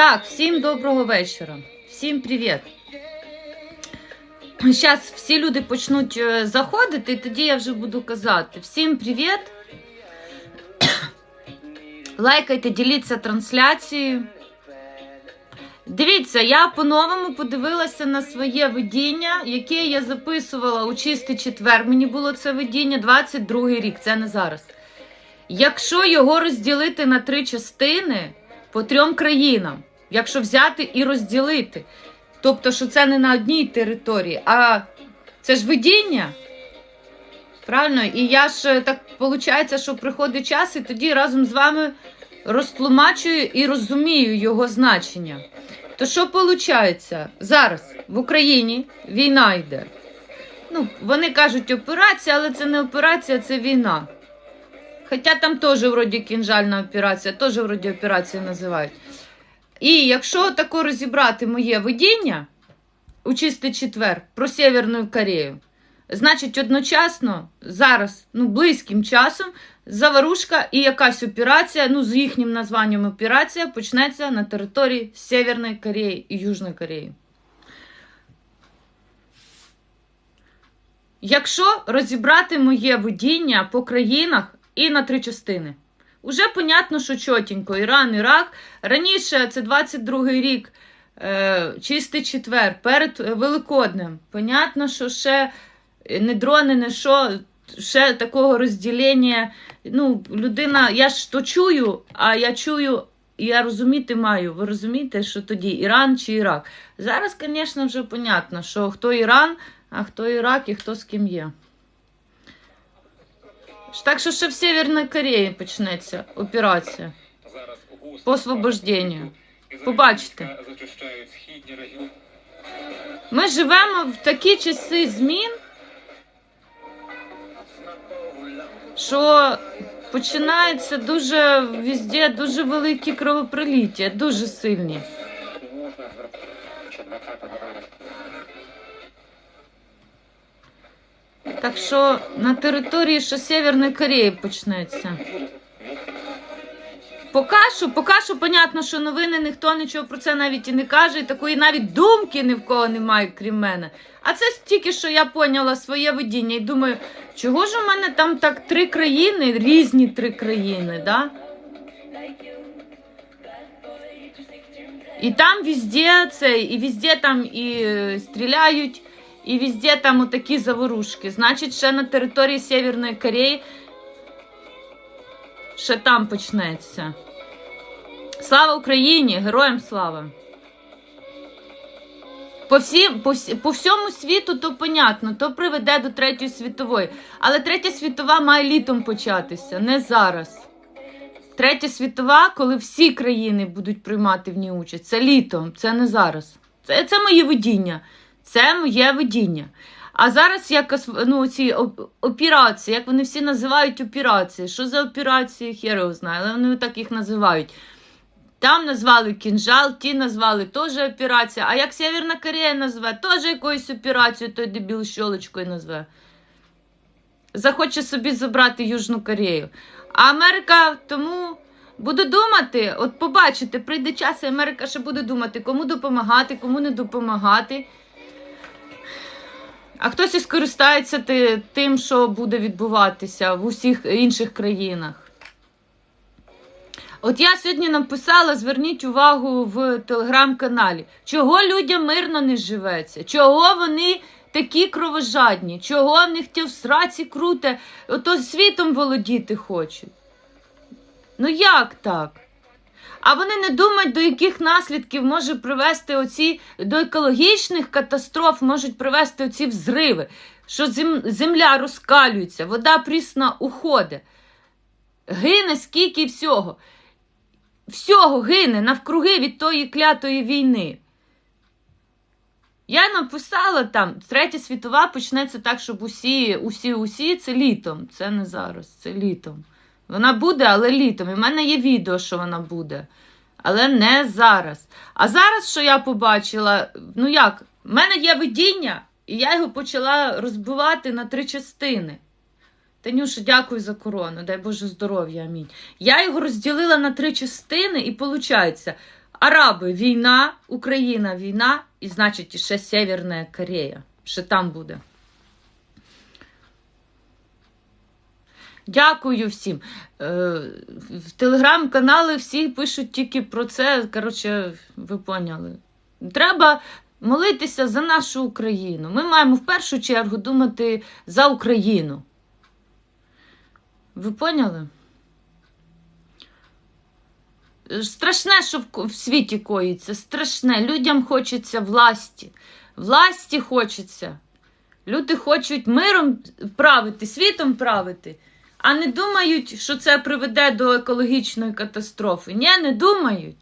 Так, всім доброго вечора. Всім привіт. Зараз всі люди почнуть е, заходити, і тоді я вже буду казати. Всім привіт. Лайкайте, діліться трансляцією. Дивіться, я по-новому подивилася на своє видіння, яке я записувала у чистий четвер. Мені було це видіння 22 рік, це не зараз. Якщо його розділити на три частини по трьом країнам, якщо взяти і розділити, тобто, що це не на одній території, а це ж видіння. Правильно? І я ж е, так виходить, що приходить час, і тоді разом з вами розтлумачую і розумію його значення. То що виходить? Зараз в Україні війна йде. Ну, вони кажуть операція, але це не операція, це війна. Хоча там теж вроді кінжальна операція, теж вроді операцію називають. І якщо тако розібрати моє видіння у чистий четвер про Северну Корею, значить одночасно зараз, ну близьким часом, заварушка і якась операція, ну з їхнім названням операція, почнеться на території Северної Кореї і Южної Кореї. Якщо розібрати моє видіння по країнах і на три частини, уже понятно, що чотенько, Іран, Ірак. Раніше це 22-й рік, е, чистий четвер, перед Великоднем. Понятно, що ще не дрони, не що, ще такого розділення. Ну, людина, я ж то чую, а я чую. І я розуміти маю, ви розумієте, що тоді Іран чи Ірак. Зараз, звісно, вже понятно, що хто Іран, а хто Ірак і хто з ким є. Так що ще в Северній Кореї почнеться операція по освобожденню. Побачите. Ми живемо в такі часи змін, що починається дуже везде дуже великі кровопроліття, дуже сильні. Можна звертати чи 20 градусів. Так що на території що Северної Кореї почнеться. Поки що, поки що, понятно, що новини ніхто нічого про це навіть і не каже, і такої навіть думки ні в кого немає, крім мене. А це тільки що я поняла своє видіння і думаю, чого ж у мене там так три країни, різні три країни, да? І там везде це, і везде там і е, стріляють, і везде там отакі заворушки. Значить, ще на території Северної Кореї ще там почнеться. Слава Україні! Героям слава! По, всі, по, всі, по всьому світу то понятно, то приведе до Третьої світової. Але Третя світова має літом початися, не зараз. Третя світова, коли всі країни будуть приймати в ній участь. Це літом, це не зараз. Це, це моє видіння. Це моє видіння. А зараз якось ну, ці операції, як вони всі називають операції. Що за операції? Хер його знає, але вони так їх називають. Там назвали кінжал, ті назвали теж операція. А як Северна Корея назве, теж якоюсь операцією той дебіл щолочкою назве. Захоче собі забрати Южну Корею. А Америка тому буду думати, от побачите, прийде час, і Америка ще буде думати, кому допомагати, кому не допомагати. А хтось і скористається тим, що буде відбуватися в усіх інших країнах. От я сьогодні написала: зверніть увагу в телеграм-каналі, чого людям мирно не живеться, чого вони такі кровожадні, чого в них ті в сраці круте, ото світом володіти хочуть. Ну як так? А вони не думають, до яких наслідків може привести оці до екологічних катастроф можуть привести оці взриви, що зем- земля розкалюється, вода прісна уходить. Гине скільки всього. Всього гине навкруги від тої клятої війни. Я написала там, Третя світова почнеться так, щоб усі, усі, усі це літом. Це не зараз, це літом. Вона буде, але літом. І в мене є відео, що вона буде. Але не зараз. А зараз, що я побачила, ну як, в мене є видіння, і я його почала розбивати на три частини. Танюша, дякую за корону, дай Боже здоров'я, амінь. Я його розділила на три частини, і виходить, Араби війна, Україна війна, і значить ще Северна Корея. Ще там буде. Дякую всім. Е, в телеграм-канали всі пишуть тільки про це. Коротше, ви поняли. Треба молитися за нашу Україну. Ми маємо в першу чергу думати за Україну. Ви поняли? Страшне, що в світі коїться. Страшне. Людям хочеться власті. Власті хочеться. Люди хочуть миром правити, світом правити, а не думають, що це приведе до екологічної катастрофи. Ні, не думають.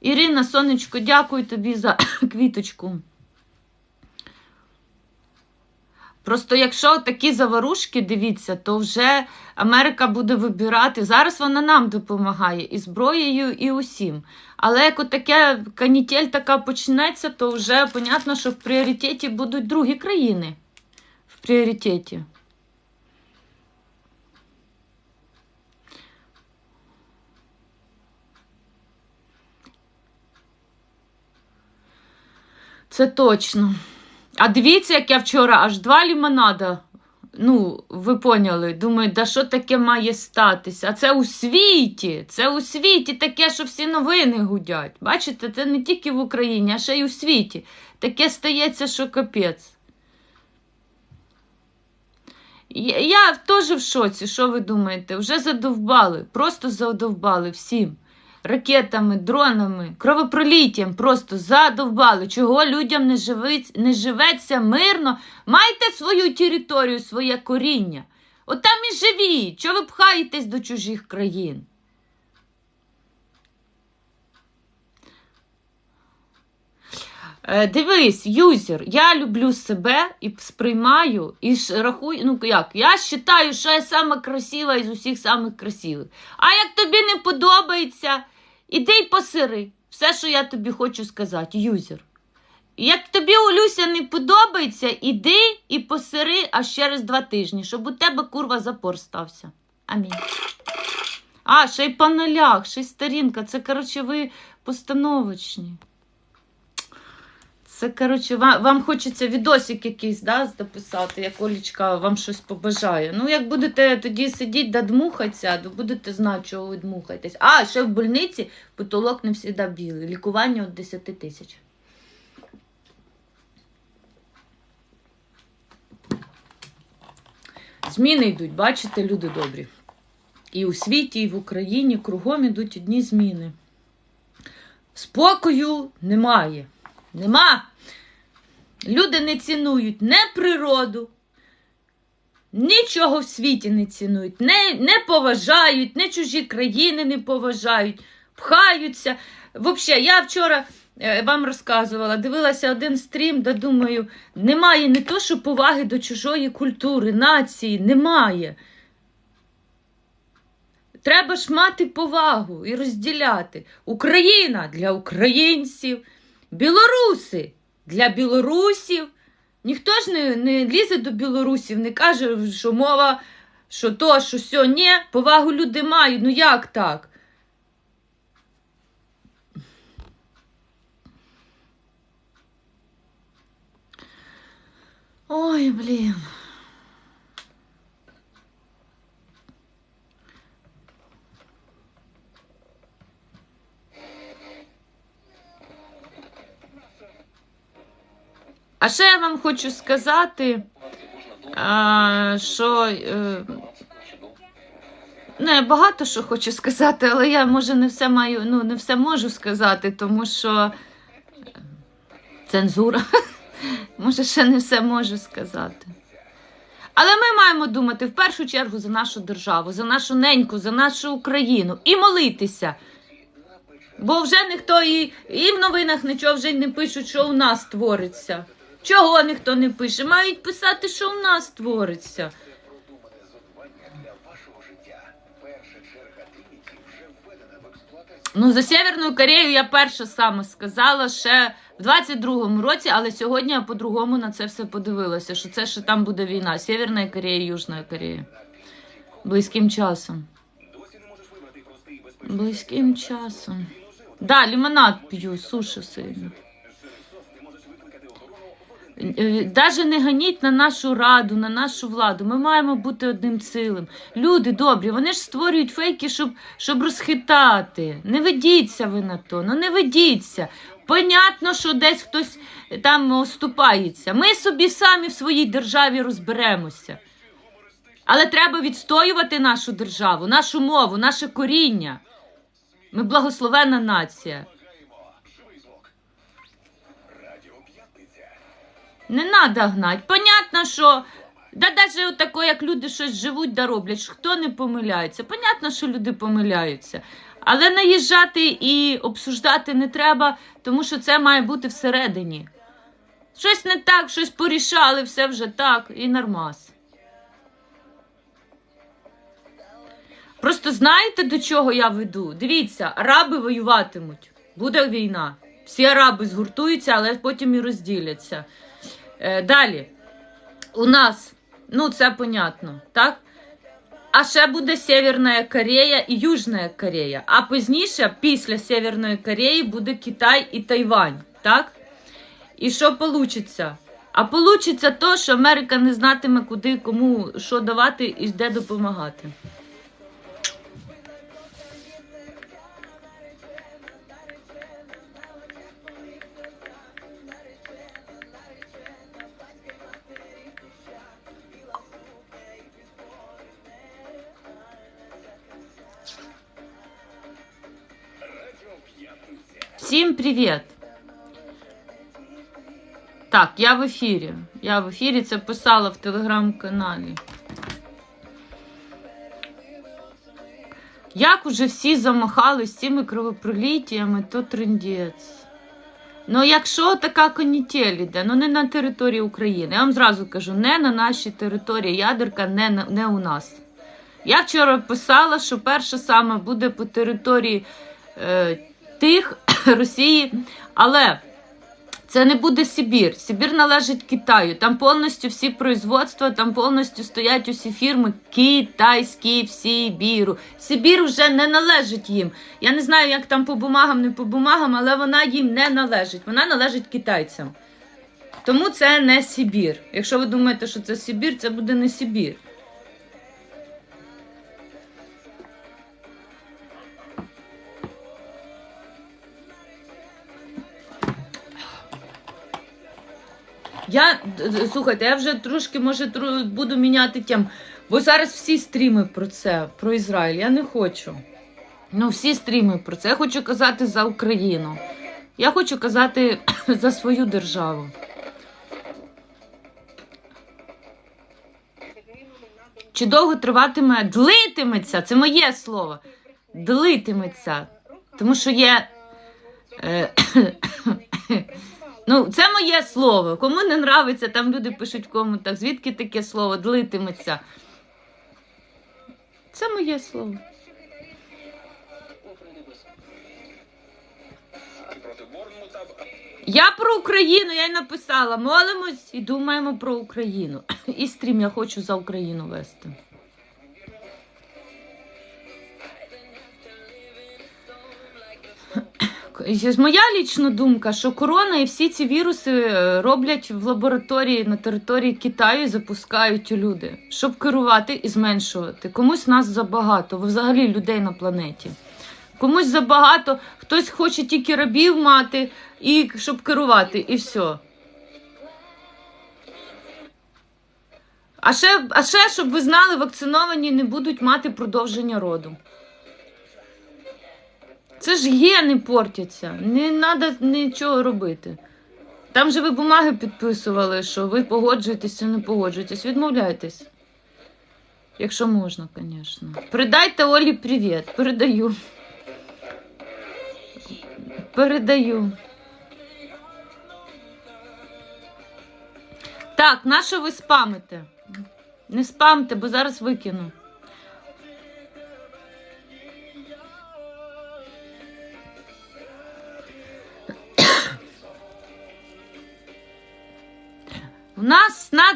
Ірина, сонечко, дякую тобі за квіточку. Просто якщо такі заварушки, дивіться, то вже Америка буде вибирати. Зараз вона нам допомагає і зброєю, і усім. Але як таке канітель така почнеться, то вже понятно, що в пріоритеті будуть другі країни. В пріоритеті. Це точно. А дивіться, як я вчора аж два лімонада. Ну, ви поняли, думаю, да що таке має статися? А це у світі. Це у світі таке, що всі новини гудять. Бачите, це не тільки в Україні, а ще й у світі. Таке стається, що капець. Я, теж в шоці, що ви думаєте? Вже задовбали, просто задовбали всім. Ракетами, дронами, кровопроліттям просто задовбали. Чого людям не, живить, не живеться мирно? Майте свою територію, своє коріння. От і живіть. Чого ви пхаєтесь до чужих країн? Е, Дивись, юзер, я люблю себе і сприймаю, і рахую, ну як, я вважаю, що я сама красива із усіх самих красивих. А як тобі не подобається, іди й посири. Все, що я тобі хочу сказати, юзер. Як тобі, Олюся, не подобається, іди і посири аж через два тижні, щоб у тебе курва запор стався. Амінь. А, ще й по нулях, ще й старінка. Це, коротше, ви постановочні. Це, коротше, вам, вам хочеться відосик якийсь да, записати, як Олічка вам щось побажає. Ну, як будете тоді сидіти да дмухатися, то будете знати, чого ви дмухаєтесь. А, ще в больниці потолок не завжди білий. Лікування від 10 тисяч. Зміни йдуть, бачите, люди добрі. І у світі, і в Україні кругом ідуть одні зміни. Спокою немає. Нема. Люди не цінують не природу, нічого в світі не цінують, не, не поважають, не чужі країни не поважають, пхаються. Взагалі, я вчора е, вам розказувала, дивилася один стрім, де думаю, немає не то, що поваги до чужої культури, нації, немає. Треба ж мати повагу і розділяти. Україна для українців. Білоруси для білорусів. Ніхто ж не, не лізе до білорусів, не каже, що мова, що то, що сьо. Ні, повагу люди мають. Ну як так? Ой, блін. А ще я вам хочу сказати, що е, не багато що хочу сказати, але я може не все маю, ну не все можу сказати, тому що цензура. Може, ще не все можу сказати. Але ми маємо думати в першу чергу за нашу державу, за нашу неньку, за нашу Україну і молитися. Бо вже ніхто і, і в новинах нічого вже не пишуть, що у нас твориться. Чого ніхто не пише? Мають писати, що у нас твориться. В. Ну, за Северну Корею я перша саме сказала ще в 22-му році, але сьогодні я по-другому на це все подивилася, що це ще там буде війна. Северна Корея, Южна Корея. Близьким часом. Близьким часом. Да, лимонад п'ю, сушу сильно. Навіть не ганіть на нашу раду, на нашу владу. Ми маємо бути одним цілим. Люди добрі, вони ж створюють фейки, щоб, щоб розхитати. Не ведіться ви на то, ну не ведіться. Понятно, що десь хтось там оступається. Ми собі самі в своїй державі розберемося. Але треба відстоювати нашу державу, нашу мову, наше коріння. Ми благословенна нація. Не треба гнать. Понятно, що. Да навіть отако, як люди щось живуть да роблять, хто не помиляється. Понятно, що люди помиляються. Але наїжджати і обсуждати не треба, тому що це має бути всередині. Щось не так, щось порішали, все вже так і нормас. Просто знаєте, до чого я веду? Дивіться, араби воюватимуть. Буде війна. Всі араби згуртуються, але потім і розділяться. Е, далі. У нас, ну це понятно, так? А ще буде Северна Корея і Южна Корея. А пізніше, після Северної Кореї, буде Китай і Тайвань. Так? І що получиться? А получиться то, що Америка не знатиме, куди кому що давати і де допомагати. Всім привіт! Так, я в ефірі. Я в ефірі це писала в телеграм-каналі. Як уже всі замахались цими кровопроліттями, то трендець. Ну, якщо така канітель іде, ну не на території України. Я вам зразу кажу, не на нашій території. Ядерка не, на- не у нас. Я вчора писала, що перша саме буде по території е, тих Росії, але це не буде Сибір. Сибір належить Китаю. Там повністю всі производства, там повністю стоять усі фірми китайські в Сибіру. Сибір вже не належить їм. Я не знаю, як там по бумагам, не по бумагам, але вона їм не належить. Вона належить китайцям. Тому це не Сибір. Якщо ви думаєте, що це Сибір, це буде не Сибір. Я слухайте, я вже трошки може тру- буду міняти тему, бо зараз всі стріми про це, про Ізраїль. Я не хочу. Ну, всі стріми про це. Я хочу казати за Україну. Я хочу казати за свою державу. Чи довго триватиме? Длитиметься, це моє слово. Длитиметься. Тому що є. Ну, це моє слово. Кому не нравиться, там люди пишуть в коментах, звідки таке слово длитиметься. Це моє слово. Я про Україну, я й написала. Молимось і думаємо про Україну. І стрім я хочу за Україну вести. Моя лічна думка, що корона і всі ці віруси е, роблять в лабораторії на території Китаю запускають у люди, щоб керувати і зменшувати. Комусь нас забагато, взагалі людей на планеті. Комусь забагато, хтось хоче тільки рабів мати, і щоб керувати, і все. А ще, а ще, щоб ви знали, вакциновані не будуть мати продовження роду. Це ж гени портяться. Не треба нічого робити. Там же ви бумаги підписували, що ви погоджуєтеся, не погоджуєтесь. Відмовляйтесь. Якщо можна, звісно. Передайте Олі привіт. Передаю. Передаю. Так, на що ви спамите? Не спамте, бо зараз викину.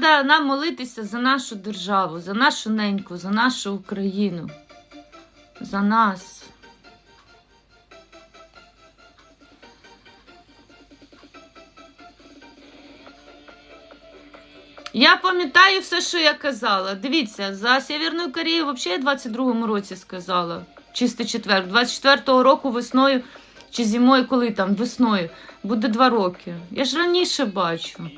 Треба нам молитися за нашу державу, за нашу неньку, за нашу Україну, за нас. Я пам'ятаю все, що я казала. Дивіться, за Сєвєрну Корею взагалі я 22-му році сказала. Чистий четвер, 24-го року весною чи зимою, коли там весною, буде два роки. Я ж раніше бачу.